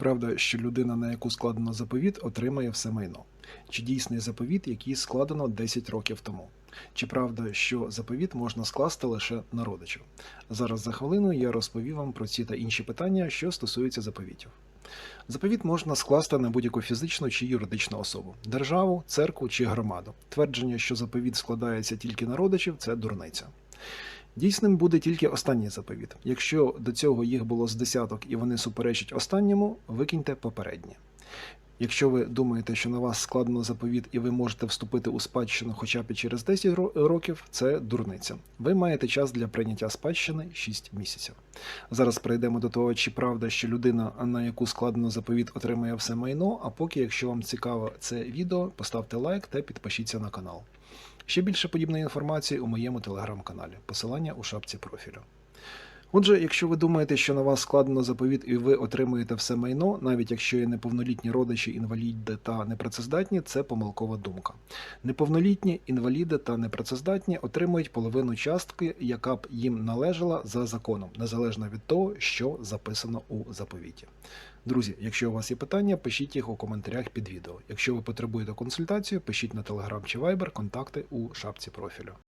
правда, що людина, на яку складено заповіт, отримає все майно? Чи дійсний заповіт, який складено 10 років тому? Чи правда, що заповіт можна скласти лише на родичів? Зараз за хвилину я розповім вам про ці та інші питання, що стосуються заповітів. Заповіт можна скласти на будь-яку фізичну чи юридичну особу, державу, церкву чи громаду. Твердження, що заповіт складається тільки на родичів, це дурниця. Дійсним буде тільки останній заповіт. Якщо до цього їх було з десяток і вони суперечать останньому, викиньте попередні. Якщо ви думаєте, що на вас складено заповіт і ви можете вступити у спадщину хоча б через 10 років, це дурниця. Ви маєте час для прийняття спадщини 6 місяців. Зараз перейдемо до того, чи правда, що людина, на яку складено заповіт, отримає все майно. А поки, якщо вам цікаво це відео, поставте лайк та підпишіться на канал. Ще більше подібної інформації у моєму телеграм-каналі. Посилання у шапці профілю. Отже, якщо ви думаєте, що на вас складено заповіт і ви отримуєте все майно, навіть якщо є неповнолітні родичі, інваліди та непрацездатні, це помилкова думка. Неповнолітні, інваліди та непрацездатні отримують половину частки, яка б їм належала за законом, незалежно від того, що записано у заповіті. Друзі, якщо у вас є питання, пишіть їх у коментарях під відео. Якщо ви потребуєте консультацію, пишіть на Telegram чи Viber, контакти у шапці профілю.